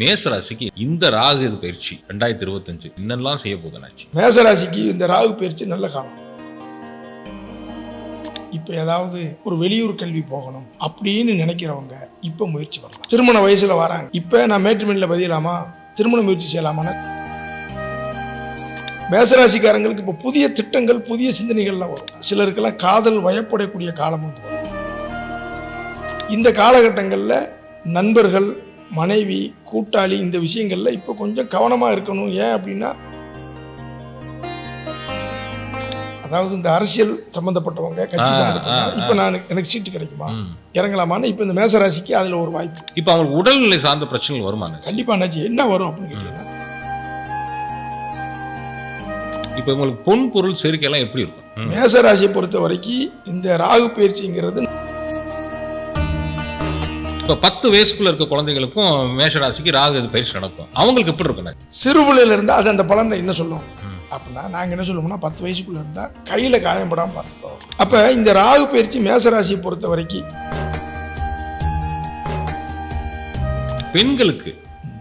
மேசராசிக்கு இந்த ராகு இது பயிற்சி ரெண்டாயிரத்தி இருபத்தஞ்சு என்னெல்லாம் செய்ய போகுதுனாச்சு? மேசராசிக்கு இந்த ராகு பயிற்சி நல்ல காலம். இப்போ ஏதாவது ஒரு வெளியூர் கல்வி போகணும் அப்படின்னு நினைக்கிறவங்க இப்போ முயற்சி பண்ணலாம். திருமண வயசுல வராங்க. இப்போ நான் மேட்ரிமனியில் பதியலாமா? திருமண முயற்சி செய்யலாமான்னு? மேசராசிக்காரங்களுக்கு இப்போ புதிய திட்டங்கள் புதிய சிந்தனைகள்லாம் வரும். சிலருக்கெல்லாம் காதல் வயப்படக்கூடிய காலம் வந்து வரும். இந்த காலகட்டங்களில் நண்பர்கள் மனைவி கூட்டாளி இந்த விஷயங்கள்ல இப்போ கொஞ்சம் கவனமாக இருக்கணும். ஏன் அப்படின்னா அதாவது இந்த அரசியல் சம்பந்தப்பட்டவங்க கட்சி ஆ, இப்போ நான் எனக்கு சீட்டு கிடைக்குமா. இறங்கலாமான்னு இப்போ இந்த மேசராசிக்கு அதில் ஒரு வாய்ப்பு. இப்போ அவங்களுக்கு உடல்நிலை சார்ந்த பிரச்சனைகள் வருமாங்க கண்டிப்பா அண்ணாச்சி. என்ன வரும் அப்படின்னு கேட்டீங்கன்னா இப்போ உங்களுக்கு பொன் பொருள் சேர்க்கையெல்லாம் எப்படி இருக்கும்? ம். மேசராசியை பொறுத்த வரைக்கும் இந்த ராகு பயிற்சிங்கிறது இப்போ பத்து வயசுக்குள்ள இருக்க குழந்தைகளுக்கும் மேஷராசிக்கு ராகு இது பயிற்சி நடக்கும்? அவங்களுக்கு எப்படி இருக்குண்ணா சிறுபிள்ளையில இருந்தா அது அந்த பலனை என்ன சொல்லும்? ம். அப்படின்னா நாங்க என்ன சொல்லுவோம்னா பத்து வயசுக்குள்ள இருந்தா கையில காயப்படாம பார்த்துக்கோ அப்ப இந்த ராகு பயிற்சி மேசராசியை பொறுத்த வரைக்கும் பெண்களுக்கு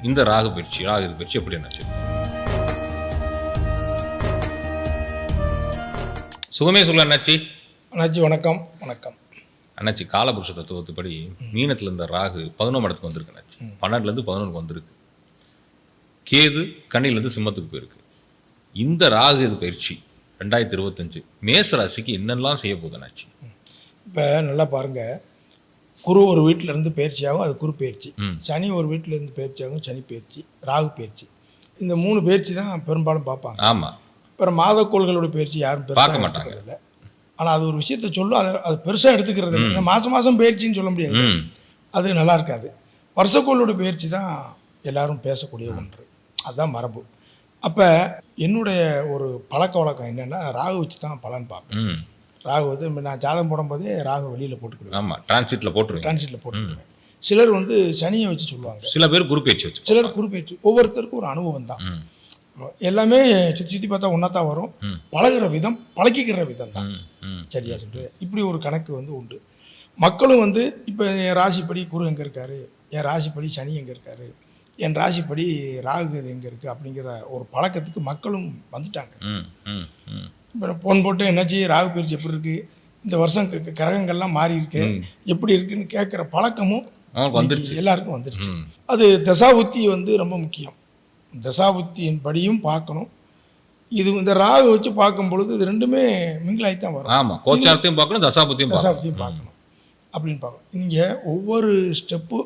இந்த ராகு பயிற்சி ராகு இது பயிற்சி எப்படி என்னாச்சு? சுகமே சொல்ல அண்ணாச்சி அண்ணாச்சி வணக்கம் வணக்கம். அண்ணாச்சி காலபுருஷ தத்துவத்துப்படி மீனத்துல இருந்த ராகு பதினொன்று இடத்துக்கு வந்திருக்கு அண்ணாச்சி. பன்னெண்டுலேருந்து பதினொன்றுக்கு வந்திருக்கு. கேது கண்ணிலேருந்து சிம்மத்துக்கு போயிருக்கு. இந்த ராகு இது பயிற்சி ரெண்டாயிரத்தி இருபத்தஞ்சு. மேச ராசிக்கு என்னெல்லாம் செய்ய போகுது அண்ணாச்சி? இப்ப நல்லா பாருங்க. குரு ஒரு வீட்டுல இருந்து பயிற்சியாகும் அது குரு பயிற்சி. சனி ஒரு வீட்டுல இருந்து பயிற்சியாகும் சனி பயிற்சி ராகு பயிற்சி. இந்த மூணு பயிற்சி தான் பெரும்பாலும் பார்ப்பாங்க. ஆமாம் அப்புறம் மாதக்கோள்களோட பயிற்சி யாரும் பார்க்க மாட்டாங்க. இல்ல ஆனால் அது ஒரு விஷயத்த சொல்லும் அது அது பெருசாக எடுத்துக்கிறது இல்லை. மாதம் மாதம் பயிற்சின்னு சொல்ல முடியாது. அது நல்லா இருக்காது. வருஷக்கோளோட பயிற்சி தான் எல்லாரும் பேசக்கூடிய ஒன்று. அதுதான் மரபு. அப்போ என்னுடைய ஒரு பழக்க வழக்கம் என்னென்னா ராகு வச்சு தான் பலன் பார்ப்பேன். ராகு வந்து நான் ஜாதகம் போடும்போதே ராகு வெளியில் போட்டுக்கிடுவேன். ஆமாம் டிரான்சிட்டில் போட்டுருவீங்க. டிரான்சிட்டில் போட்டுக்கிடுவேன். சிலர் வந்து சனியை வச்சு சொல்லுவாங்க. சில பேர் குரு பயிற்சி வச்சு சிலர் குறிப்பேற்று ஒவ்வொருத்தருக்கும் ஒரு அனுபவம் தான். எல்லாமே சுற்றி சுற்றி பார்த்தா ஒன்றா தான் வரும். பழகுற விதம் பழகிக்கிற விதம் தான். சரியா சொல்லிட்டு இப்படி ஒரு கணக்கு வந்து உண்டு. மக்களும் வந்து இப்போ என் ராசிப்படி குரு எங்கே இருக்காரு? என் ராசிப்படி சனி எங்கே இருக்காரு? என் ராசிப்படி ராகு எங்கே இருக்குது அப்படிங்கிற ஒரு பழக்கத்துக்கு மக்களும் வந்துட்டாங்க. இப்போ ஃபோன் போட்டு என்னாச்சு? ராகு பயிற்சி எப்படி இருக்குது இந்த வருஷம் கிரகங்கள்லாம் மாறி இருக்கு. எப்படி இருக்குன்னு கேட்குற பழக்கமும் வந்துருச்சு. எல்லாருக்கும் வந்துருச்சு. அது தசாபுத்தி வந்து ரொம்ப முக்கியம். தசாபுத்தியின் படியும் பார்க்கணும். இது இந்த ராகு வச்சு பார்க்கும் பொழுது இது ரெண்டுமே மிங்கிலாகி தான் வரும் ஆமாம் கோச்சாரத்தையும் பார்க்கணும் தசாபத்தியும் தசாப்தியும் பார்க்கணும். அப்படின்னு பார்க்கணும். நீங்கள் ஒவ்வொரு ஸ்டெப்பு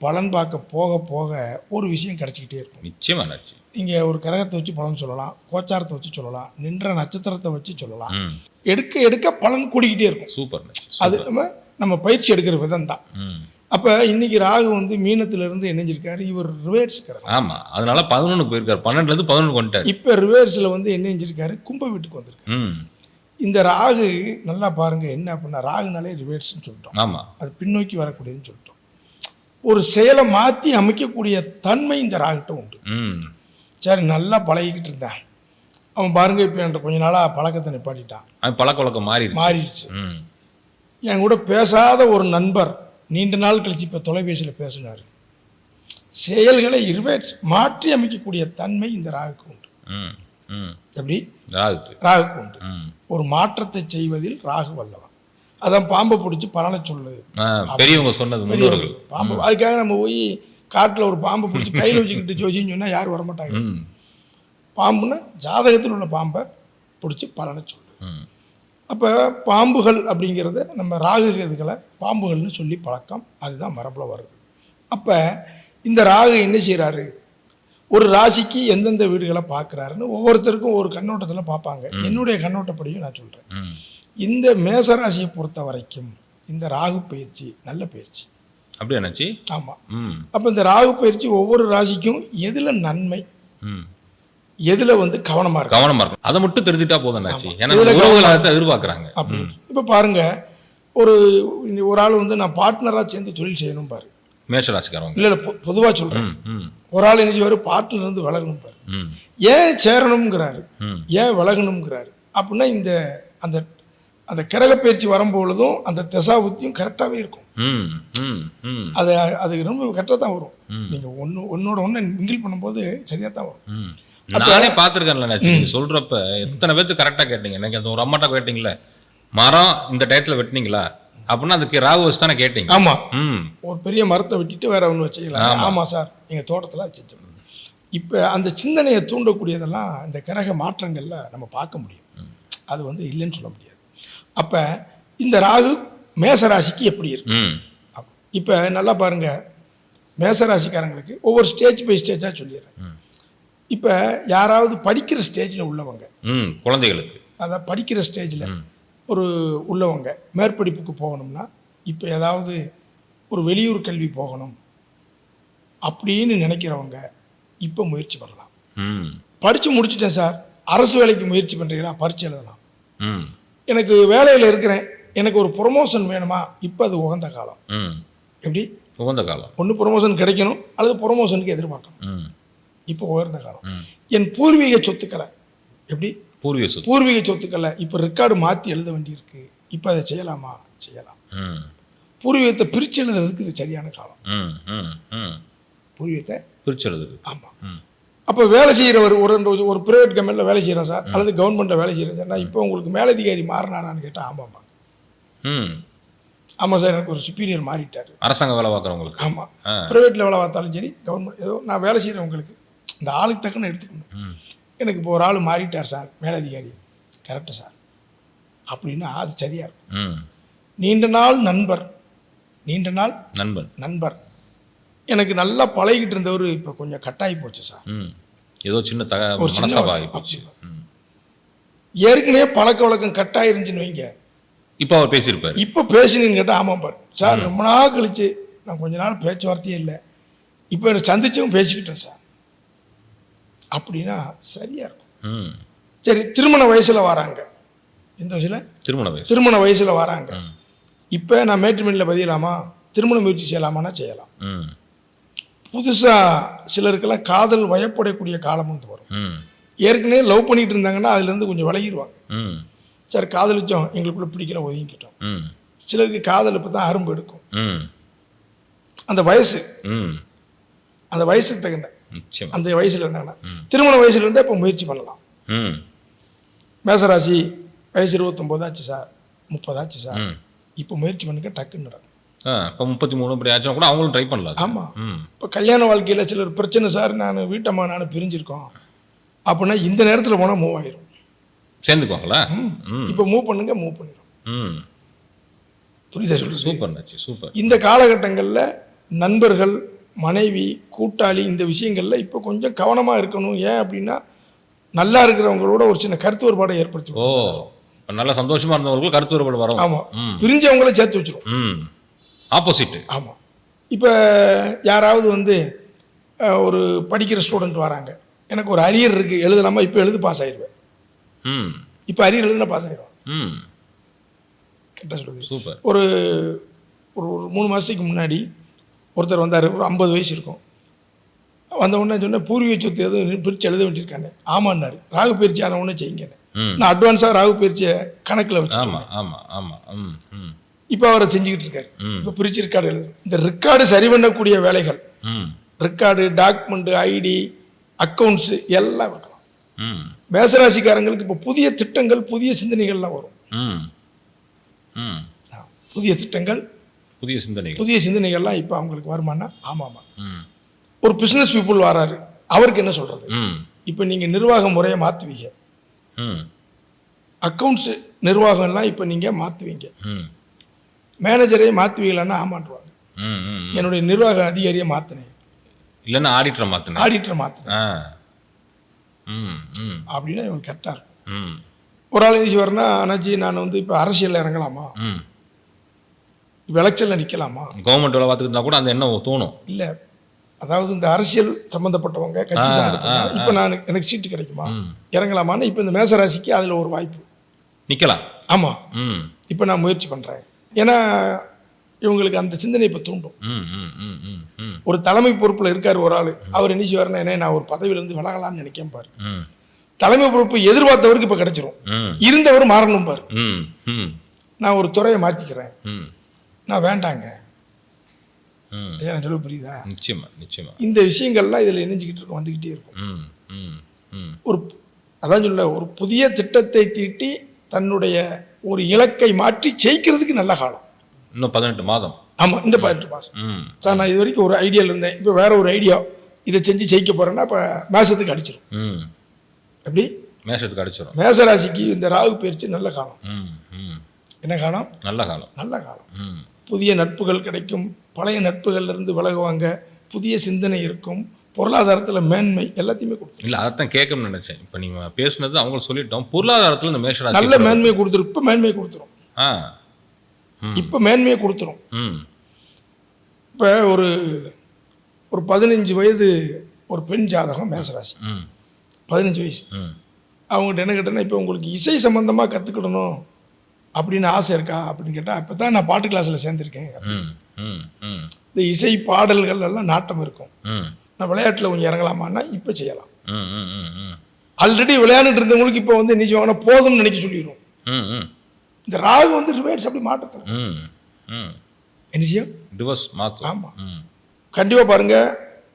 பலன் பார்க்க போக போக ஒரு விஷயம் கிடச்சிக்கிட்டே இருக்கும். நிச்சயமா அண்ணாச்சி நீங்கள் ஒரு கிரகத்தை வச்சு பலன் சொல்லலாம் கோச்சாரத்தை வச்சு சொல்லலாம் நின்ற நட்சத்திரத்தை வச்சு சொல்லலாம். எடுக்க எடுக்க பலன் கூடிக்கிட்டே இருக்கும். சூப்பர் அது நம்ம நம்ம பயிற்சி எடுக்கிற விதம் தான் அப்போ இன்னைக்கு ராகு வந்து மீனத்திலிருந்து இணைஞ்சிருக்காரு. இவர் ரிவேர்ஸ் கிரகம் ஆமா. அதனால பதினொன்றுக்கு போயிருக்காரு. பன்னெண்டுல இருந்து பதினொன்று வந்துட்டாரு. இப்போ ரிவேர்ஸில் வந்து என்ன செஞ்சிருக்காரு கும்ப வீட்டுக்கு வந்திருக்காரு. ம். இந்த ராகு நல்லா பாருங்க என்ன அப்படின்னா ராகுனாலே ரிவேர்ஸ்னு சொல்லிட்டோம். ஆமா. அது பின்னோக்கி வரக்கூடியதுன்னு சொல்லிட்டோம். ஒரு செயலை மாற்றி அமைக்கக்கூடிய தன்மை இந்த ராகிட்ட உண்டு. ம். சரி நல்லா பழகிக்கிட்டு இருந்தேன். அவன் பாருங்க இப்போ என்கிட்ட கொஞ்ச நாளாக பழக்கத்தை நிப்பாட்டிட்டான். பழக்க வழக்கம் மாறிடுச்சு. மாறிடுச்சு. ம். என் கூட பேசாத ஒரு நண்பர் நீண்ட நாள் கழிச்சு இப்போ தொலைபேசியில் பேசினார். செயல்களை ரிவேர்ஸ் மாற்றி அமைக்கக்கூடிய தன்மை இந்த ராகுக்கு உண்டு. ம் ம். எப்படி? ராகுக்கு. உண்டு. ஒரு மாற்றத்தை செய்வதில் ராகு வல்லவன். அதான் பாம்பை பிடிச்சி பலனை சொல்லு. ஆ, பெரியவங்க சொன்னது முன்னோர்கள். பாம்பு அதுக்காக நம்ம போய் காட்டில் ஒரு பாம்பை பிடிச்சி கையில் வச்சுக்கிட்டு ஜோசின்னு சொன்னால் யாரும் வரமாட்டாங்க. பாம்புன்னா ஜாதகத்தில் உள்ள பாம்பை பிடிச்சி பலனை சொல்லு. ம். அப்போ பாம்புகள் அப்படிங்கிறத நம்ம ராகு கேதுகளை பாம்புகள்னு சொல்லி பழக்கம் அதுதான் மரபில் வருது. அப்போ இந்த ராகு என்ன செய்கிறாரு ஒரு ராசிக்கு எந்தெந்த வீடுகளை பார்க்குறாருன்னு ஒவ்வொருத்தருக்கும் ஒரு கண்ணோட்டத்தில் பார்ப்பாங்க. என்னுடைய கண்ணோட்டப்படியும் நான் சொல்கிறேன் இந்த மேசராசியை பொறுத்த வரைக்கும் இந்த ராகு பயிற்சி நல்ல பயிற்சி. அப்படியே அண்ணாச்சி ஆமாம் அப்போ இந்த ராகு பயிற்சி ஒவ்வொரு ராசிக்கும் எதில் நன்மை? எதில் வந்து கவனமாக இருக்கு கவனமா இருக்கும் அதை மட்டும் தெரிஞ்சுட்டா போதும். ஏன்னா உறவுகள் அதை எதிர்பார்க்கறாங்க. இப்போ பாருங்க ஒரு ஒரு ஆள் வந்து நான் பார்ட்னராக சேர்ந்து தொழில் செய்யணும் பாரு. மேஷராசிக்காரவங்க இல்லை இல்லை பொதுவாக சொல்கிறேன் ஒரு ஆள் என்ன செய்வார்? பார்ட்னர் இருந்து விலகணும் பாரு. ஏன் சேரணுங்கிறாரு ம். ஏன் விலகணுங்கிறாரு அப்படின்னா இந்த அந்த அந்த கிரக பயிற்சி வரும்பொழுதும் அந்த திசா புத்தியும் கரெக்டாகவே இருக்கும். அது அது ரொம்ப கரெக்டாக தான் வரும். நீங்கள் ஒன்று ஒன்னோட ஒன்று மிங்கிள் பண்ணும்போது சரியாக தான் வரும். நானே பார்த்துருக்கேன்ல நீங்க சொல்றப்ப எத்தனை பேர்த்து கரெக்டாக கேட்டீங்க? எனக்கு அந்த ஒரு அம்மாட்ட கேட்டீங்களே மரம் இந்த டயத்தில் வெட்டினீங்களா? அப்படின்னா அதுக்கு ராகு வச்சு தானே கேட்டீங்க. ஆமாம் ம். ஒரு பெரிய மரத்தை வெட்டிட்டு வேற ஒன்று வச்சுக்கலாம் ஆமாம் சார் எங்கள் தோட்டத்தில் செஞ்சோம் இப்போ அந்த சிந்தனையை தூண்டக்கூடியதெல்லாம் இந்த கிரக மாற்றங்களில் நம்ம பார்க்க முடியும். அது வந்து இல்லைன்னு சொல்ல முடியாது. அப்போ இந்த ராகு மேசராசிக்கு எப்படி இருக்கு? இப்போ நல்லா பாருங்க. மேசராசிக்காரங்களுக்கு ஒவ்வொரு ஸ்டேஜ் பை ஸ்டேஜாக சொல்லிடுறேன். இப்போ யாராவது படிக்கிற ஸ்டேஜில் உள்ளவங்க. ம் குழந்தைகளுக்கு. அதாவது படிக்கிற ஸ்டேஜில். ஒரு உள்ளவங்க மேற்படிப்புக்கு போகணும்னா இப்போ ஏதாவது ஒரு வெளியூர் கல்வி போகணும் அப்படின்னு நினைக்கிறவங்க இப்போ முயற்சி பண்ணலாம். ம். படித்து முடிச்சிட்டேன் சார். அரசு வேலைக்கு முயற்சி பண்ணுறீங்களா பரீட்சை எழுதலாம். ம். எனக்கு வேலையில் இருக்கிறேன். எனக்கு ஒரு ப்ரொமோஷன் வேணுமா? இப்போ அது உகந்த காலம். ம். எப்படி? உகந்த காலம். ஒன்று ப்ரொமோஷன் கிடைக்கணும் அல்லது ப்ரொமோஷனுக்கு எதிர்பார்க்கணும். இப்போ உயர்ந்த காலம். என் பூர்வீக சொத்துக்களை எப்படி? பூர்வீக சொத்து. பூர்வீக சொத்துக்களை இப்போ ரெக்கார்டு மாற்றி எழுத வேண்டியிருக்கு. இப்போ அதை செய்யலாமா? செய்யலாம். ம். பூர்வீகத்தை பிரித்து எழுதுறதுக்கு இது சரியான காலம். ம் ம் ம். பூர்வீகத்தை பிரிச்சு எழுதுது ஆமாம் அப்போ வேலை செய்கிறவர் ஒரு ரெண்டு ஒரு ப்ரைவேட் கம்பெனியில் வேலை செய்கிறேன் சார். அல்லது கவர்மெண்ட்டில் வேலை செய்கிறேன் சார். இப்போ உங்களுக்கு மேலதிகாரி மாறினாரான்னு கேட்டால் ஆமாம்மா. ம். ஆமாம் சார் எனக்கு ஒரு சுப்பீரியர் மாறிட்டார். அரசாங்க வேலை பார்க்குறவங்களுக்கு. ஆமாம் ப்ரைவேட்டில் வேலை பார்த்தாலும் சரி கவர்மெண்ட் ஏதோ நான் வேலை செய்கிறவங்களுக்கு இந்த ஆளுக்கு தக்கன்னு எடுத்துக்கணும். ம். எனக்கு இப்போ ஒரு ஆள் மாறிட்டார் சார் மேலதிகாரி கரெக்டு சார். அப்படின்னா அது சரியாக இருக்கும். ம். நீண்ட நாள் நண்பர் நீண்ட நாள் நண்பன் நண்பர். எனக்கு நல்லா பழகிட்டு இருந்தவர் இப்போ கொஞ்சம் கட்டாயி போச்சு சார். ம். ஏதோ சின்ன தக. போச்சு. ஏற்கனவே பழக்க வழக்கம் கட்டாயிருந்துச்சுன்னு வைங்க. இப்போ அவர் பேசியிருப்பாரு. இப்போ பேசினீங்கன்னு கேட்டால் ஆமாம் பாரு. சார் ரொம்ப நாள் கழிச்சு நான் கொஞ்ச நாள் பேச்சுவார்த்தையே இல்லை. இப்போ எனக்கு சந்திச்சும் பேசிக்கிட்டேன் சார். அப்படின்னா சரியாக இருக்கும். ம். சரி திருமண வயசில் வராங்க. எந்த வயசில்? திருமண வயசு. திருமண வயசில் வராங்க. இப்போ நான் மேட்ரிமனியில் பதியலாமா? திருமண முயற்சி செய்யலாமான்னா செய்யலாம். ம். புதுசாக சிலருக்கெல்லாம் காதல் வயப்படக்கூடிய காலமும் இது வரும். ம். ஏற்கனவே லவ் பண்ணிட்டு இருந்தாங்கன்னா அதுலேருந்து கொஞ்சம் விலகிடுவாங்க ம். சார் காதலிச்சோம் எங்களுக்குள்ள பிடிக்கல ஒதுங்கிட்டோம் ம். சிலருக்கு காதல் இப்போ தான் அரும்பு எடுக்கும். ம். அந்த வயசு. ம். அந்த வயசுக்கு தகுந்த அந்த வயசில் இருந்தாங்கன்னா திருமண வயசுல இருந்தே இப்போ முயற்சி பண்ணலாம். ம். மேசராசி வயசு இருபத்தொம்போது ஆச்சு சார் முப்பதாச்சு சார். ம். இப்போ முயற்சி பண்ணுங்க டக்குன்னு நடக்கும். இப்போ முப்பத்தி மூணு இப்படி ஆச்சுன்னா கூட அவங்களும் ட்ரை பண்ணலாம். ஆமாம் இப்போ கல்யாண வாழ்க்கையில் சிலர் பிரச்சனை சார் நான் வீட்டம்மா நான் பிரிஞ்சிருக்கோம். அப்படின்னா இந்த நேரத்தில் போனால் மூவ் ஆயிரும். சேர்ந்துக்குவாங்களா? இப்போ மூவ் பண்ணுங்க மூவ் பண்ணிடும் ம். புரியுதா சொல்லுது சூப்பர் சூப்பர். இந்த காலகட்டங்களில் நண்பர்கள் மனைவி கூட்டாளி இந்த விஷயங்களில் இப்போ கொஞ்சம் கவனமாக இருக்கணும். ஏன் அப்படின்னா நல்லா இருக்கிறவங்களோட ஒரு சின்ன கருத்து வேறுபாடை ஏற்படுத்தி ஓ இப்போ நல்லா சந்தோஷமா இருந்தவங்களுக்கு கருத்து வேறுபாடு வரும். ஆமாம் பிரிஞ்சவங்கள சேர்த்து வச்சிரும். ம். ஆப்போசிட்டு ஆமாம் இப்போ யாராவது வந்து ஒரு படிக்கிற ஸ்டூடெண்ட் வராங்க. எனக்கு ஒரு அரியர் இருக்குது எழுதலாமா? இப்போ எழுது பாஸ் ஆயிடுவேன் ம். இப்போ அரியர் எழுதுனா பாஸ் ஆயிடுவேன் ம். கரெக்டாக சொல்லுது சூப்பர். ஒரு ஒரு ஒரு மூணு மாதத்துக்கு முன்னாடி ஒருத்தர் வந்தார் ஒரு ஐம்பது வயசு இருக்கும். வந்த உடனே சொன்னேன் பூர்வீக சொத்து எதுவும் பிரித்து எழுத வேண்டியிருக்கானே. ஆமான்னாரு. ராகு பயிற்சி ஆன உடனே செய்யுங்கன்னு நான் அட்வான்ஸாக ராகு பயிற்சியை கணக்கில் வச்சு ஆமா ஆமா ஆமா. ம் ம். இப்போ அவரை செஞ்சுக்கிட்டு இருக்காரு. இப்போ பிரித்து ரெக்கார்டு எழுது இந்த ரெக்கார்டு சரி பண்ணக்கூடிய வேலைகள். ம். ரெக்கார்டு டாக்குமெண்ட்டு ஐடி அக்கௌண்ட்ஸு எல்லாம் இருக்கலாம். மேசராசிக்காரங்களுக்கு இப்போ புதிய திட்டங்கள் புதிய சிந்தனைகள்லாம் வரும். ம். ம். புதிய திட்டங்கள் புதிய சிந்தனைகள். புதிய சிந்தனைகள்லாம் இப்போ அவங்களுக்கு வருமானா? ஆமாம். ம். ஒரு பிஸ்னஸ் பீப்புள் வராரு. அவருக்கு என்ன சொல்கிறது இப்போ நீங்கள் நிர்வாக முறையை மாற்றுவீங்க அக்கௌண்ட்ஸு நிர்வாகம்லாம் இப்போ நீங்கள் மாற்றுவீங்க மேனேஜரே மாற்றுவீங்களான்னா ம் என்னுடைய நிர்வாக அதிகாரியை மாற்றினேன் இல்லைன்னா ஆடிட்டரை மாற்றினேன் ஆடிட்டரை மாற்றினேன் அப்படின்னா இவங்க கரெக்டாக இருக்கும். ஒரு ஆள் என்ன வரனா அண்ணாச்சி நான் வந்து இப்போ அரசியலில் இறங்கலாமா? இப்போ எலெக்ஷனில் நிற்கலாமா கவர்மெண்ட் வேலை பார்த்துக்கிட்டா கூட அந்த எண்ணம் தோணும். இல்லை. அதாவது இந்த அரசியல் சம்மந்தப்பட்டவங்க கட்சி சம்மந்தப்பட்டவங்க இப்போ நான் எனக்கு சீட்டு கிடைக்குமா? இறங்கலாமான்னு இப்போ இந்த மேசராசிக்கு அதில் ஒரு வாய்ப்பு. நிற்கலாம் ஆமாம் ம். இப்போ நான் முயற்சி பண்ணுறேன் ஏன்னா இவங்களுக்கு அந்த சிந்தனை இப்போ தூண்டும். ஒரு தலைமை பொறுப்பில் இருக்கார் ஒரு ஆள். அவர் என்ன செய்வார்னா என்ன நான் ஒரு பதவியிலேருந்து விலகலாம்னு நினைக்கேன் பாரு. தலைமை பொறுப்பு எதிர்பார்த்தவருக்கு இப்போ கிடைச்சிரும். இருந்தவர் மாறணும் பாரு நான் ஒரு துறையை மாற்றிக்கிறேன் நான் வேண்டாங்க. நான் சொல்ல புரியுதா? நிச்சயமா நிச்சயமா. இந்த விஷயங்கள்லாம் இதில் இணைஞ்சிக்கிட்டு இருக்கும் வந்துக்கிட்டே இருக்கும். ம் ம் ம். ஒரு அதான் சொல்ல ஒரு புதிய திட்டத்தை தீட்டி தன்னுடைய ஒரு இலக்கை மாற்றி ஜெயிக்கிறதுக்கு நல்ல காலம். இன்னும் பதினெட்டு மாதம். ஆமாம் இந்த பதினெட்டு மாதம். சார் நான் இது வரைக்கும் ஒரு ஐடியாவில் இருந்தேன். இப்போ வேற ஒரு ஐடியா இதை செஞ்சு ஜெயிக்க போகிறேன்னா இப்போ மேசத்துக்கு அடிச்சிடும் ம். எப்படி? மேஷத்துக்கு அடிச்சிடும் மேசராசிக்கு இந்த ராகு பயிற்சி நல்ல காலம். ம் ம். என்ன காலம்? நல்ல காலம். நல்ல காலம். ம். புதிய நட்புகள் கிடைக்கும். பழைய நட்புகள்ல இருந்து விலகுவாங்க. புதிய சிந்தனை இருக்கும். பொருளாதாரத்தில் மேன்மை எல்லாத்தையுமே கொடுக்கும். இல்லை அதைத்தான் கேட்கணும்னு நினைச்சேன். இப்போ நீங்கள் பேசுனது அவங்க சொல்லிட்டோம். பொருளாதாரத்தில் இந்த மேஷராசி நல்ல மேன்மை கொடுத்துரும். இப்போ மேன்மை கொடுத்துரும். ஆ. இப்போ மேன்மையை கொடுத்துரும். இப்போ ஒரு ஒரு பதினஞ்சு வயது ஒரு பெண் ஜாதகம் மேசராசி பதினஞ்சு வயசு. அவங்ககிட்ட என்ன கேட்டேன்னா இப்போ உங்களுக்கு இசை சம்மந்தமாக கற்றுக்கிடணும் அப்படின்னு ஆசை இருக்கா அப்படின்னு கேட்டால் இப்போ தான் நான் பாட்டு கிளாஸில் சேர்ந்துருக்கேன். இந்த இசை பாடல்கள் எல்லாம் நாட்டம் இருக்கும். நான் விளையாட்டில் கொஞ்சம் இறங்கலாமான்னா இப்போ செய்யலாம். ஆல்ரெடி விளையாண்டுட்டு இருந்தவங்களுக்கு இப்போ வந்து என்ன செய்வாங்கன்னா போதும்னு நினைக்க சொல்லிடுவோம். இந்த ராகு வந்து ரிவேட்ஸ் அப்படி மாற்றத்தரும் ம் ம். என்ன செய்யும்? டிவோர்ஸ் மாற்றும். ஆமா. ம். கண்டிப்பாக பாருங்கள்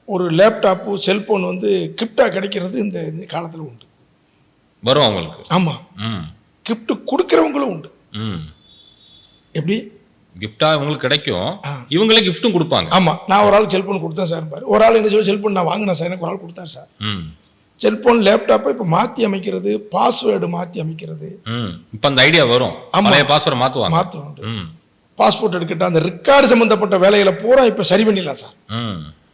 ஒரு லேப்டாப்பு செல்ஃபோன் வந்து கிஃப்டாக கிடைக்கிறது இந்த காலத்தில் உண்டு. வரும் அவங்களுக்கு. ஆமாம் கிஃப்ட் கொடுக்குறவங்களும் உண்டு. எப்படி? கிஃப்டாக இவங்களுக்கு கிடைக்கும். இவங்களே கிஃப்ட்டும் கொடுப்பாங்க. ஆமாம் நான் ஒரு ஆள் செல்ஃபோன் கொடுத்தேன் சார் பாரு. ஒரு ஆள் என்ன சொல்லி செல்ஃபோன் நான் வாங்கினேன் சார். எனக்கு ஒரு ஆள் கொடுத்தாரு சார். ம். செல்ஃபோன் லேப்டாப்பை இப்போ மாற்றி அமைக்கிறது பாஸ்வேர்டு மாற்றி அமைக்கிறது. ம். இப்போ அந்த ஐடியா வரும். ஆமா. பழைய பாஸ்வேர்டை மாற்றுவாங்க மாத்திரம் ம். பாஸ்போர்ட் எடுக்கட்டும் அந்த ரெக்கார்டு சம்மந்தப்பட்ட வேலைகளை பூரா இப்போ சரி பண்ணிடலாம் சார்.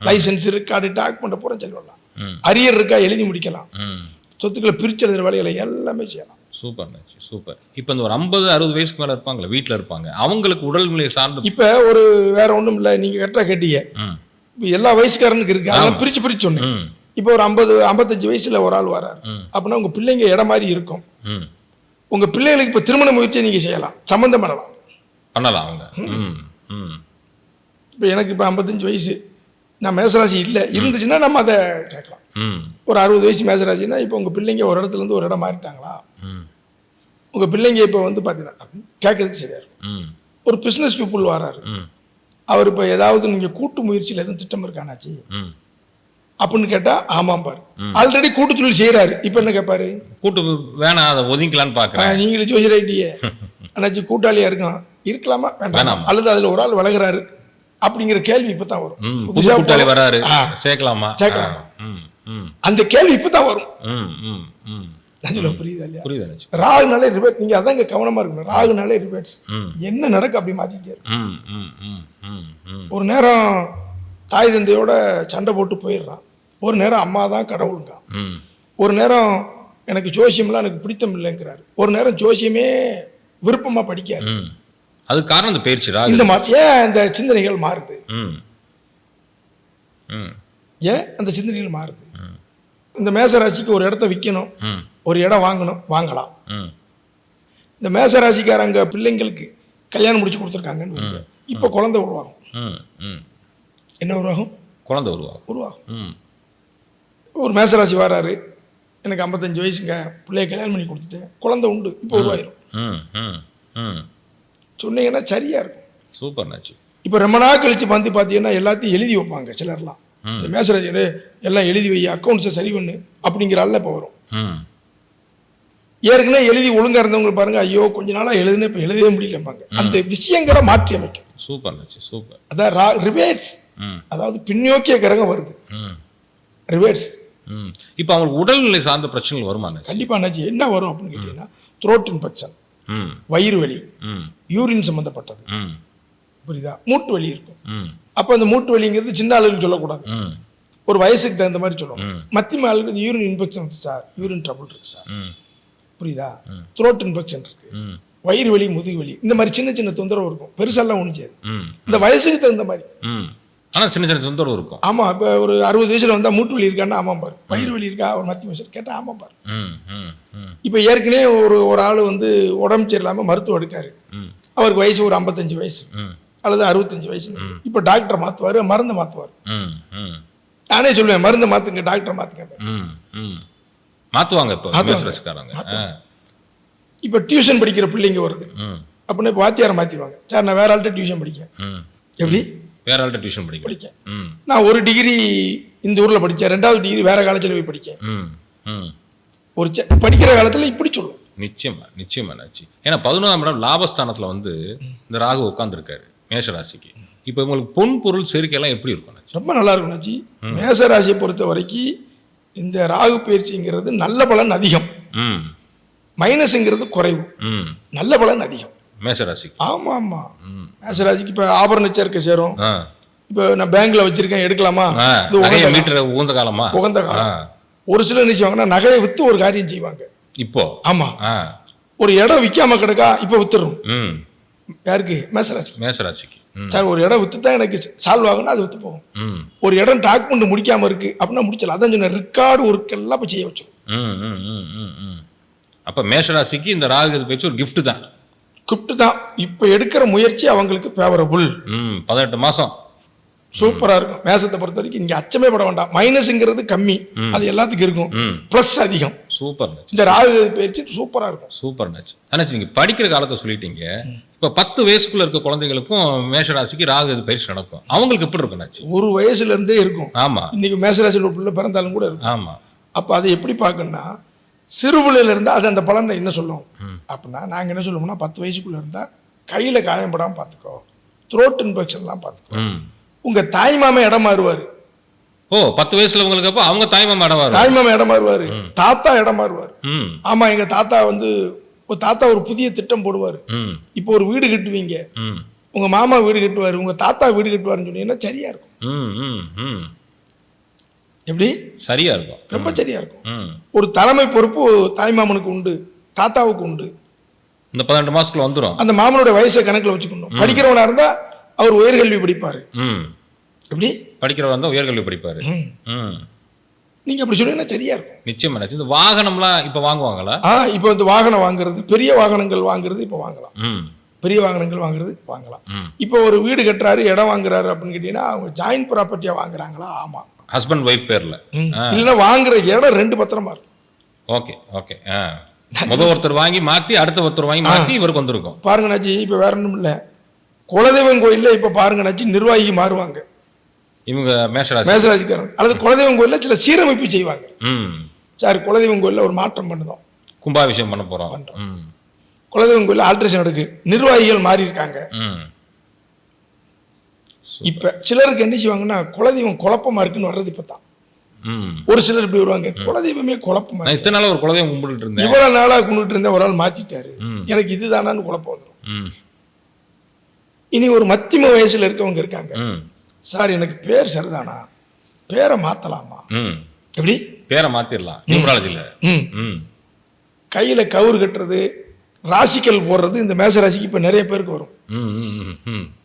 லைசன்ஸ் ரெக்கார்டு டாக்குமெண்ட்டை பூரா சரி பண்ணலாம் ம். அரியர் இருக்கா எழுதி முடிக்கலாம். ம். சொத்துக்களை பிரிச்சு எழுதுற வேலைகளை எல்லாமே செய்யலாம். சூப்பர் நச்சு சூப்பர். இப்போ இந்த ஒரு ஐம்பது அறுபது வயசுக்கு மேலே இருப்பாங்களே வீட்டில் இருப்பாங்க. அவங்களுக்கு உடல்நிலை சார்ந்த இப்போ ஒரு வேற ஒன்றும் இல்லை நீங்கள் கரெக்டாக கேட்டீங்க. இப்போ எல்லா வயசுக்காரனுக்கு இருக்கு. அதெல்லாம் பிரிச்சு சொன்னேன். ம். இப்போ ஒரு ஐம்பது ஐம்பத்தஞ்சு வயசுல ஒரு ஆள் வராரு. அப்படின்னா உங்க பிள்ளைங்க இடம் மாதிரி இருக்கும். ம். உங்க பிள்ளைகளுக்கு இப்போ திருமண முயற்சியை நீங்க செய்யலாம். சம்மந்தம் பண்ணலாம். பண்ணலாம் அவங்க. இப்போ எனக்கு இப்போ ஐம்பத்தஞ்சு வயசு. நான் மேசராசி இல்லை. இருந்துச்சுன்னா நம்ம அதை கேட்கலாம். ஒரு அறுபது வயசு மேசராசின்னா இப்போ உங்கள் பிள்ளைங்க ஒரு இடத்துல இருந்து ஒரு இடம் மாறிட்டாங்களா? ம். உங்கள் பிள்ளைங்க இப்போ வந்து பார்த்தீங்கன்னா கேட்கறதுக்கு சரியா இருக்கும். ம். ஒரு பிஸ்னஸ் பீப்புள் வராரு. அவர் இப்போ ஏதாவது நீங்கள் கூட்டு முயற்சியில் எதுவும் திட்டம் இருக்கானாச்சு? ம். அப்படின்னு கேட்டால் ஆமாம் பாரு. ஆல்ரெடி கூட்டு தொழில் செய்கிறாரு இப்போ என்ன கேட்பாரு கூட்டு வேணாம் அதை ஒதுங்கலான்னு பார்க்குறேன். நீங்களே ஜோசியர் ஐடியே அண்ணாச்சி கூட்டாளியாக இருக்கான் இருக்கலாமா? வேண்டாம். அல்லது அதில் ஒரு ஆள் விலகுறாரு அப்படிங்கிற கேள்வி இப்போ தான் வரும் கூட்டாளி வராரு. சேர்க்கலாமா? சேர்க்கலாம். அந்த கேள்வி இப்போ தான் வரும் புரியுதா இல்லையா? புரியுது ராகுனாலே ரிவேட் நீங்கள் அதான் இங்கே கவனமாக இருக்கணும். ராகுனாலே ரிவேட்ஸ் ம். என்ன நடக்கு அப்படி மாற்றிக்கிட்டே இருக்கும் ம் ம் ம் ம் ம். ஒரு நேரம் தாய் தந்தையோட சண்டை போட்டு போயிடுறான். ஒரு நேரம் அம்மா தான் கடவுளுங்க. ஒரு நேரம் எனக்கு ஜோசியம்லாம் எனக்கு பிடித்தம் இல்லைங்கிறாரு. ஒரு நேரம் ஜோசியமே விருப்பமாக படிக்காது. அதுக்கு காரணம் இந்த பயிற்சி இந்த மாதிரி ஏன் இந்த சிந்தனைகள் மாறுது? ஏன் அந்த சிந்தனைகள் மாறுது? இந்த மேசராசிக்கு ஒரு இடத்த விற்கணும் ஒரு இடம் வாங்கணும் வாங்கலாம். இந்த மேசராசிக்காரங்க பிள்ளைங்களுக்கு கல்யாணம் முடிச்சு கொடுத்துருக்காங்கன்னு. இப்போ குழந்தை உருவாகும். என்ன உருவாகும்? குழந்தை உருவாகும். உருவாகும். ஒரு மேசராசி வராரு. எனக்கு ஐம்பத்தஞ்சு வயசுங்க. பிள்ளைய கல்யாணம் பண்ணி கொடுத்துட்டேன் குழந்தை உண்டு. இப்போ உருவாயிரும். சொன்னீங்கன்னா சரியா இருக்கும். சூப்பர் நாச்சு. இப்போ ரொம்ப நாள் கழிச்சு வந்து பார்த்தீங்கன்னா எல்லாத்தையும் எழுதி வைப்பாங்க சிலர்லாம். இந்த மேசராஜ் எல்லாம் எழுதி வை அக்கௌண்ட்ஸை சரி பண்ணு அப்படிங்கிற ஆள்ல இப்போ வரும். ம். ஏற்கனவே எழுதி ஒழுங்கா இருந்தவங்க பாருங்க ஐயோ கொஞ்ச நாளா எழுதுனே இப்போ எழுதவே முடியலம்பாங்க. அந்த விஷயங்களை மாற்றி அமைக்கும். Super super. அதான் ரிவேட்ஸ் அதாவது பின்னோக்கிய கிரகம் வருது. ம். ரிவேட்ஸ் ம். இப்போ அவங்களுக்கு உடல்நிலை சார்ந்த பிரச்சனைகள் வருமா நாச்சு கண்டிப்பா என்னாச்சு என்ன வரும் அப்படின்னு கேட்டீங்கன்னா த்ரோட் இன்ஃபெக்ஷன் ம். வயிறு வலி ம். யூரின் சம்மந்தப்பட்டது ம். புரியுதா? மூட்டு வலி இருக்கும். ம். அப்போ அந்த மூட்டு வலிங்கிறது சின்ன ஆளுகளுக்கு சொல்லக்கூடாது. ஒரு வயசுக்கு தகுந்த மாதிரி சொல்லணும். ம். மத்திய ஆளுக்கு urine infection sir urine trouble இருக்கு சார் புரியுதா? த்ரோட் இன்ஃபெக்ஷன் இருக்கு. வயிறு வலி முதுகு வலி இந்த மாதிரி சின்ன சின்ன தொந்தரவு இருக்கும். பெருசாலாம் ஒன்றும் இந்த வயசுக்கு தகுந்த மாதிரி. ஆனால் சின்ன சின்ன தொந்தரவு இருக்கும். ஆமாம் இப்போ ஒரு அறுபது வயசுல வந்தால் மூட்டு வலி இருக்கான்னா ஆமாம் பாரு. வயிறு வலி இருக்கா? ஒரு மத்திய வயசு கேட்டால் ஆமாம் பாரு. இப்போ ஏற்கனவே ஒரு ஒரு ஆள் வந்து உடம்பு சரியில்லாமல் மருத்துவம் எடுக்காரு. அவருக்கு வயசு ஒரு ஐம்பத்தஞ்சு வயசு. அல்லது அறுபத்தஞ்சு வயசு. இப்போ டாக்டர் மாற்றுவார் மருந்து மாற்றுவார் ம் ம். நானே சொல்லுவேன் மருந்து மாற்றுங்க டாக்டர் மாற்றுங்க ம் ம். மாற்றுவாங்க இப்போ இப்போ டியூஷன் படிக்கிற பிள்ளைங்க வருது. ம். அப்படின்னா இப்போ வாத்தியாரை மாற்றிடுவாங்க சார் நான் வேற ஆள்கிட்ட டியூஷன் படிக்கேன். ம். எப்படி? வேற ஆள்கிட்ட டியூஷன் படிக்க. படிக்கேன். ம். நான் ஒரு டிகிரி இந்த ஊரில் படித்தேன் ரெண்டாவது டிகிரி வேற காலேஜில் போய் ம் ஒரு படிக்கிற காலத்தில் இப்படி சொல்லுவோம் நிச்சயமா நிச்சயமா என்னாச்சு ஏன்னா பதினொன்றாம் இடம் லாபஸ்தானத்துல வந்து இந்த ராகு உட்காந்துருக்காரு மேஷராசிக்கு. இப்போ உங்களுக்கு பொன் பொருள் சேர்க்கையெல்லாம் எப்படி இருக்கும்? ரொம்ப நல்லா இருக்கும் நச்சி மேச ராசியை பொறுத்த வரைக்கும் இந்த ராகு பயிற்சிங்கிறது நல்ல பலன் அதிகம். மைனஸுங்கிறது குறைவு. நல்ல பலன் அதிகம். மேஷராசிக்கு. ஆமாம் ஆமாம் ம். மேசராசிக்கு இப்போ ஆபரண சேர்க்கை சேரும். இப்போ நான் பேங்க்ல வச்சிருக்கேன் எடுக்கலாமா? நகையை உகந்த காலமா? உகந்த காலம். ஒரு சிலர் என்ன செய்வாங்கன்னா நகையை விற்று ஒரு காரியம் செய்வாங்க. இப்போ? ஆமா. ஆ. ஒரு இடம் விற்காம கிடக்கா இப்போ வித்துடும் யாருக்கு? மேசராசிக்கு மேஷராசிக்கு ம். சார் ஒரு இடம் வித்து தான் எனக்கு சால்வ் ஆகும்னா அது வித்து போகும். ஒரு இடம் டாக்குமெண்ட் முடிக்காம இருக்கு அப்படின்னா முடிச்சலாம் அதான் சொன்ன ரெக்கார்டு ஒர்க் எல்லாம் இப்போ செய்ய வச்சிடும் அப்போ மேஷராசிக்கு இந்த ராகு பேச்சு ஒரு gift தான். கிஃப்ட் தான். இப்போ எடுக்கிற முயற்சி அவங்களுக்கு ஃபேவரபுள் பதினெட்டு மாதம் சூப்பராக இருக்கும். மேசத்தை பொறுத்த வரைக்கும் இங்கே அச்சமே பட வேண்டாம். மைனஸுங்கிறது கம்மி. அது எல்லாத்துக்கும் இருக்கும். ப்ளஸ் அதிகம். சூப்பர் இந்த ராகு பயிற்சி சூப்பராக இருக்கும். சூப்பர் ஆனால் நீங்கள் படிக்கிற காலத்தை சொல்லிட்டீங்க. இப்போ பத்து வயசுக்குள்ள இருக்க குழந்தைகளுக்கும் மேஷராசிக்கு ராகு இது பயிற்சி நடக்கும்? அவங்களுக்கு எப்படி இருக்கும் ஒரு வயசுல இருந்தே இருக்கும். ஆமாம் இன்னைக்கு மேசராசியில் ஒரு பிள்ளை பிறந்தாலும் கூட இருக்கும். ஆமாம் அப்போ அதை எப்படி பார்க்கணும்னா சிறுபிள்ளையில இருந்தால் அது அந்த பலனை என்ன சொல்லும்? அப்படின்னா நாங்கள் என்ன சொல்லுவோம்னா பத்து வயசுக்குள்ள இருந்தால் கையில் காயப்படாமல் பார்த்துக்கோ. த்ரோட் இன்ஃபெக்ஷன்லாம் பார்த்துக்கோ. உங்கள் தாய் மாமா இடம் மாறுவார். ஓ பத்து வயசுல உங்களுக்கு அப்போ அவங்க தாய்மா மேடம் வரும் தாய் மாமா இடம் மாறுவார். தாத்தா இடம் மாறுவார். ஆமாம் எங்கள் தாத்தா வந்து ஒரு தாத்தா ஒரு புதிய திட்டம் போடுவார். இப்போ ஒரு வீடு கட்டுவீங்க. உங்கள் மாமா வீடு கட்டுவார். உங்கள் தாத்தா வீடு கட்டுவாருன்னு சொன்னீங்கன்னா சரியாக இருக்கும். ம் ம் ம். எப்படி? சரியா இருக்கும். ரொம்ப சரியாக இருக்கும். ஒரு தலைமை பொறுப்பு தாய் மாமனுக்கு உண்டு தாத்தாவுக்கு உண்டு. இந்த பதினெட்டு மாசத்துக்குள்ள வந்துடும் அந்த மாமனோட வயசை கணக்கில் வச்சுக்கணும். படிக்கிறவனா இருந்தால் அவர் உயர்கல்வி படிப்பார். ம். எப்படி? படிக்கிறவர் வந்து உயர்கல்வி படிப்பாரு. நீங்கள் அப்படி சொன்னீங்கன்னா சரியாக இருக்கும். நிச்சயமா நச்சு இந்த வாகனம்லாம் இப்போ வாங்குவாங்களா? ஆ இப்போ இந்த வாகனம் வாங்குறது பெரிய வாகனங்கள் வாங்குறது இப்போ வாங்கலாம். பெரிய வாகனங்கள் வாங்குறது வாங்கலாம். இப்போ ஒரு வீடு கட்டுறாரு இடம் வாங்குறாரு அப்படின்னு கேட்டிங்கன்னா அவங்க ஜாயின்ட் ப்ராப்பர்ட்டியாக வாங்குறாங்களா? ஆமாம் ஹஸ்பண்ட் ஒய்ஃப் பேர்ல. இல்லைன்னா வாங்குற இடம் ரெண்டு பத்திரமா இருக்கும். Okay okay. ஆ. ஒருத்தர் வாங்கி மாத்தி அடுத்த ஒருத்தர் வாங்கி மாத்தி இவருக்கு வந்திருக்கும். பாருங்க நாச்சி இப்போ வேற ஒன்றும் இல்லை. குலதெய்வம் கோயிலில் இப்போ பாருங்க நாச்சி நிர்வாகி மாறுவாங்க. இவங்க மேஷராசி. மேசராஜிக்காரன் அல்லது குலதெய்வம் கோயிலில் சில சீரமைப்பு செய்வாங்க. சார் குலதெய்வம் கோயிலில் ஒரு மாற்றம் பண்ணுதோம். கும்பாபிஷேகம் பண்ண போறோம். ம். குலதெய்வம் கோயிலில் ஆல்ட்ரேஷன் நடக்கு நிர்வாகிகள் மாறி இருக்காங்க இப்போ சிலருக்கு என்ன செய்வாங்கன்னா குலதெய்வம் குழப்பமா இருக்குன்னு வர்றது இப்போ தான் ஒரு சிலர் இப்படி வருவாங்க. குலதெய்வமே குழப்பமா இத்தனை நாள் ஒரு குலதெய்வம் கும்பிட்டுட்டு இருந்தேன். இவ்வளவு நாளா கொண்டுட்டு இருந்த ஒரு ஆள் மாத்திட்டாரு. எனக்கு இதுதானான்னு குழப்பம் வந்துடும் இனி ஒரு மத்தியம வயசுல இருக்கவங்க இருக்காங்க. சார் எனக்கு பேர் சரிதானா? பேரை மாத்தலாமா? ம். எப்படி? பேரை மாத்திரலாம். நியூமராலஜியில் ம். ம். கையில கவுறு கட்டுறது ராசிக்கல் போடுறது இந்த மேச ராசிக்கு இப்ப நிறைய பேருக்கு வரும்.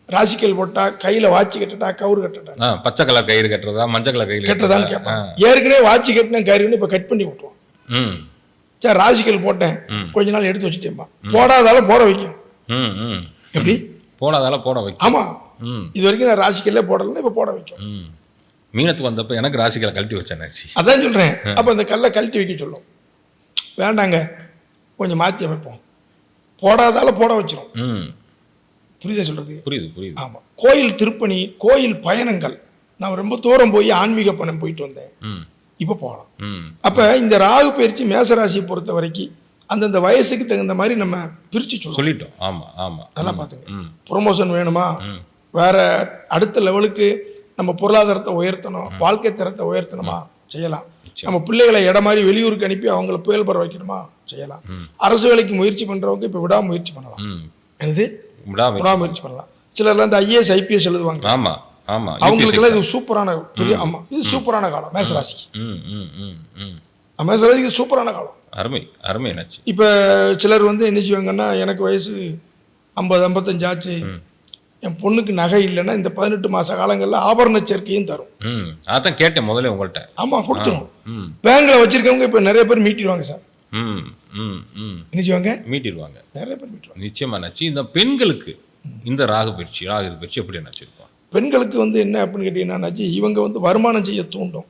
ராசிக்கல் போட்டா கையில வாட்சி கட்டட்டா கவுறு கட்டட்டா பச்சை கலர் கயிறு கட்டுறதா மஞ்சள் கலர் கயிறு கட்டுறதான்னு கட்டுறதா? கேட்பான் ஏற்கனவே வாட்சி கட்டின கருன்னு இப்ப கட் பண்ணி விட்டுருவான் ம். சார் ராசிக்கல் போட்டேன். கொஞ்ச நாள் எடுத்து வச்சுட்டேம்மா. போடாதால போட வைக்கும் ம் ம். எப்படி? போடாதால போட வைக்கும். ஆமா. ம். இது வரைக்கும் நான் ராசிக்கல்ல போடலன்னா இப்ப போட வைக்கும். மீனத்துக்கு வந்தப்ப எனக்கு ராசிகளை கழட்டி வச்சேனாச்சு அதான் சொல்றேன். அப்ப அந்த கல்லை கழட்டி வைக்க சொல்லும். வேண்டாங்க கொஞ்சம் மாத்தி அமைப்போம். போடாதால போட வச்சிரும். புரியுதா சொல்றது? புரியுது புரியுது. ஆமா. கோயில் திருப்பணி கோயில் பயணங்கள். நான் ரொம்ப தூரம் போய் ஆன்மீக பயணம் போயிட்டு வந்தேன். இப்போ போகலாம். அப்ப இந்த ராகு பயிற்சி மேசராசியை பொறுத்த வரைக்கும் அந்தந்த வயசுக்கு தகுந்த மாதிரி நம்ம சொல்லணும் சொல்லிட்டோம். ஆமா ஆமா. நல்லா பார்த்துங்க. ப்ரொமோஷன் வேணுமா? வேற அடுத்த லெவலுக்கு நம்ம பொருளாதாரத்தை உயர்த்தணும் வாழ்க்கை தரத்தை உயர்த்தணுமா? செய்யலாம். நம்ம பிள்ளைகளை இடம் மாதிரி வெளியூருக்கு அனுப்பி அவங்கள புயல் பெற வைக்கணுமா? செய்யலாம். அரசு வேலைக்கு முயற்சி பண்றவங்க இப்போ விடாமுயற்சி பண்ணலாம். ம். என்னது? விடாம விடாமுயற்சி பண்ணலாம். சிலர்லாம் இந்த ஐஏஎஸ் ஐபிஎஸ் எழுதுவாங்க. ஆமா ஆமா. அவங்களுக்கெல்லாம் இது சூப்பரான பெரிய ஆமா. இது சூப்பரான காலம். மேசராசி. ம் ம் ம் ம். மேசராசிக்கு சூப்பரான காலம். அருமை அருமை என்னாச்சு? இப்போ சிலர் வந்து என்ன செய்வாங்கன்னா எனக்கு வயசு ஐம்பது ஐம்பத்தஞ்சு ஆச்சு. என் பொண்ணுக்கு நகை இல்லைன்னா இந்த பதினெட்டு மாத காலங்களில் ஆபரண சேர்க்கையும் தரும். அதான் கேட்டேன் முதல்ல உங்கள்கிட்ட ஆமாம் கொடுத்துரும். ம். பேங்க்கில் வச்சிருக்கவங்க இப்போ நிறைய பேர் மீட்டிடுவாங்க சார். ம் ம் ம். என்ன செய்வாங்க? மீட்டிடுவாங்க. நிறைய பேர் மீட்டுருவாங்க நிச்சயமா நச்சு இந்த பெண்களுக்கு இந்த ராகு பயிற்சி ராகு பயிற்சி எப்படி நச்சிருக்கோம் பெண்களுக்கு வந்து என்ன அப்படின்னு கேட்டீங்கன்னா இவங்க வந்து வருமானம் செய்ய தூண்டும்.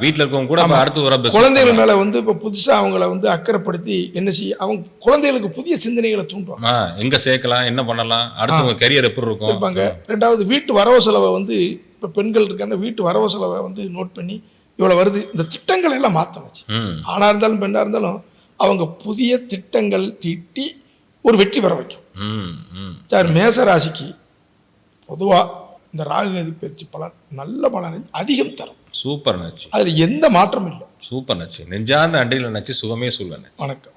வீட்டில் இருக்கவங்க கூட அடுத்து வர குழந்தைகள் மேலே வந்து இப்போ புதுசாக அவங்கள வந்து அக்கறைப்படுத்தி என்ன செய்ய அவங்க குழந்தைகளுக்கு புதிய சிந்தனைகளை ஆ எங்க சேர்க்கலாம் என்ன பண்ணலாம் அடுத்து உங்க கரியர் எப்படி இருக்கும்? இருப்பாங்க. ரெண்டாவது வீட்டு வரவு செலவை வந்து இப்போ பெண்கள் இருக்காங்க வீட்டு வரவு செலவை வந்து நோட் பண்ணி இவ்வளோ வருது. இந்த திட்டங்களை எல்லாம் மாற்றணும் ம். ஆணாக இருந்தாலும் பெண்ணாக இருந்தாலும் அவங்க புதிய திட்டங்கள் தீட்டி ஒரு வெற்றி பெற வைக்கும். சார் மேச ராசிக்கு பொதுவாக இந்த ராகுகதி பயிற்சி பலன் நல்ல பலனை அதிகம் தரும். சூப்பர் நச்சு. அதில் எந்த மாற்றமும் இல்லை. சூப்பர் நச்சு. நெஞ்சார்ந்த அண்டையில் நச்சு சுகமே சொல்வேன் வணக்கம்.